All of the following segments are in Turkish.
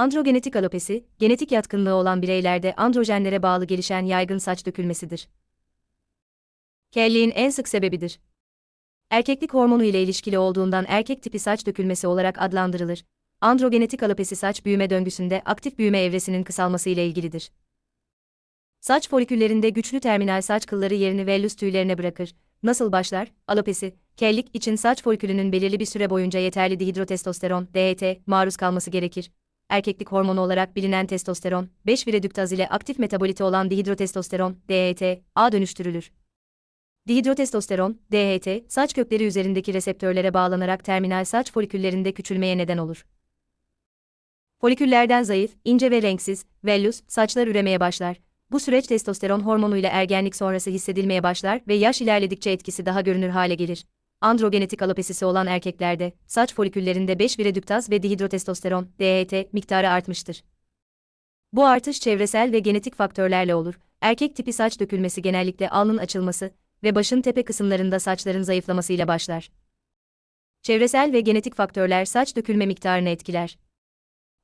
Androgenetik alopesi, genetik yatkınlığı olan bireylerde androjenlere bağlı gelişen yaygın saç dökülmesidir. Kelliğin en sık sebebidir. Erkeklik hormonu ile ilişkili olduğundan erkek tipi saç dökülmesi olarak adlandırılır. Androgenetik alopesi saç büyüme döngüsünde aktif büyüme evresinin kısalması ile ilgilidir. Saç foliküllerinde güçlü terminal saç kılları yerini vellus tüylerine bırakır. Nasıl başlar? Alopesi, kellik için saç folikülünün belirli bir süre boyunca yeterli dihidrotestosteron, DHT, maruz kalması gerekir. Erkeklik hormonu olarak bilinen testosteron, 5 viredüktaz ile aktif metabolite olan dihidrotestosteron, DHT, A dönüştürülür. Dihidrotestosteron, DHT, saç kökleri üzerindeki reseptörlere bağlanarak terminal saç foliküllerinde küçülmeye neden olur. Foliküllerden zayıf, ince ve renksiz, vellus, saçlar üremeye başlar. Bu süreç testosteron hormonuyla ergenlik sonrası hissedilmeye başlar ve yaş ilerledikçe etkisi daha görünür hale gelir. Androgenetik alopesisi olan erkeklerde, saç foliküllerinde 5 viredüktaz ve dihidrotestosteron, DHT, miktarı artmıştır. Bu artış çevresel ve genetik faktörlerle olur. Erkek tipi saç dökülmesi genellikle alnın açılması ve başın tepe kısımlarında saçların zayıflamasıyla başlar. Çevresel ve genetik faktörler saç dökülme miktarını etkiler.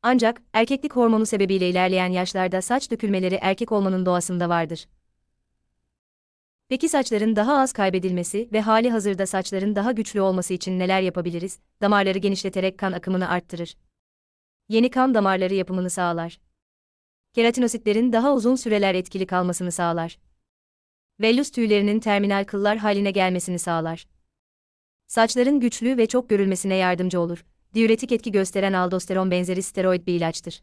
Ancak, erkeklik hormonu sebebiyle ilerleyen yaşlarda saç dökülmeleri erkek olmanın doğasında vardır. Peki saçların daha az kaybedilmesi ve hali hazırda saçların daha güçlü olması için neler yapabiliriz? Damarları genişleterek kan akımını arttırır. Yeni kan damarları yapımını sağlar. Keratinositlerin daha uzun süreler etkili kalmasını sağlar. Vellus tüylerinin terminal kıllar haline gelmesini sağlar. Saçların güçlü ve çok görülmesine yardımcı olur diüretik etki gösteren aldosteron benzeri steroid bir ilaçtır.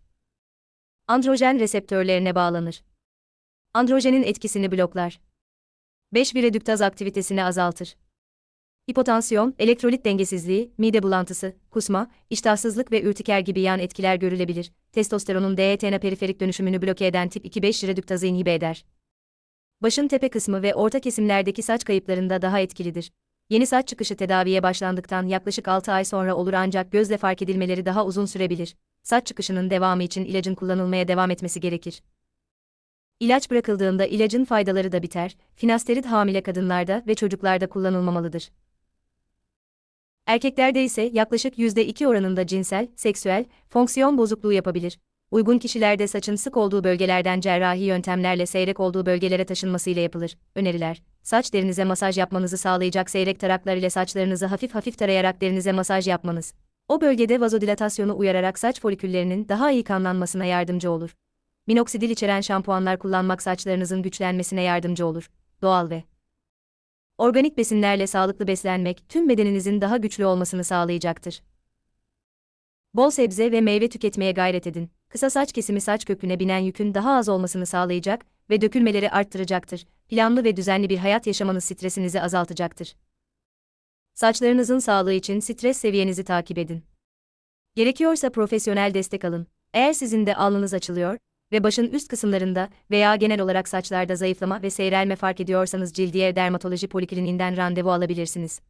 Androjen reseptörlerine bağlanır. Androjenin etkisini bloklar. 5 viredüktaz aktivitesini azaltır. Hipotansiyon, elektrolit dengesizliği, mide bulantısı, kusma, iştahsızlık ve ürtiker gibi yan etkiler görülebilir. Testosteronun DHT'ne periferik dönüşümünü bloke eden tip 2-5 vireduktazı inhibe eder. Başın tepe kısmı ve orta kesimlerdeki saç kayıplarında daha etkilidir. Yeni saç çıkışı tedaviye başlandıktan yaklaşık 6 ay sonra olur ancak gözle fark edilmeleri daha uzun sürebilir. Saç çıkışının devamı için ilacın kullanılmaya devam etmesi gerekir. İlaç bırakıldığında ilacın faydaları da biter. Finasterid hamile kadınlarda ve çocuklarda kullanılmamalıdır. Erkeklerde ise yaklaşık %2 oranında cinsel, seksüel, fonksiyon bozukluğu yapabilir uygun kişilerde saçın sık olduğu bölgelerden cerrahi yöntemlerle seyrek olduğu bölgelere taşınmasıyla yapılır. Öneriler: Saç derinize masaj yapmanızı sağlayacak seyrek taraklar ile saçlarınızı hafif hafif tarayarak derinize masaj yapmanız. O bölgede vazodilatasyonu uyararak saç foliküllerinin daha iyi kanlanmasına yardımcı olur. Minoksidil içeren şampuanlar kullanmak saçlarınızın güçlenmesine yardımcı olur. Doğal ve organik besinlerle sağlıklı beslenmek tüm bedeninizin daha güçlü olmasını sağlayacaktır. Bol sebze ve meyve tüketmeye gayret edin kısa saç kesimi saç köküne binen yükün daha az olmasını sağlayacak ve dökülmeleri arttıracaktır. Planlı ve düzenli bir hayat yaşamanız stresinizi azaltacaktır. Saçlarınızın sağlığı için stres seviyenizi takip edin. Gerekiyorsa profesyonel destek alın. Eğer sizin de alnınız açılıyor ve başın üst kısımlarında veya genel olarak saçlarda zayıflama ve seyrelme fark ediyorsanız Cildiye Dermatoloji Polikliniğinden randevu alabilirsiniz.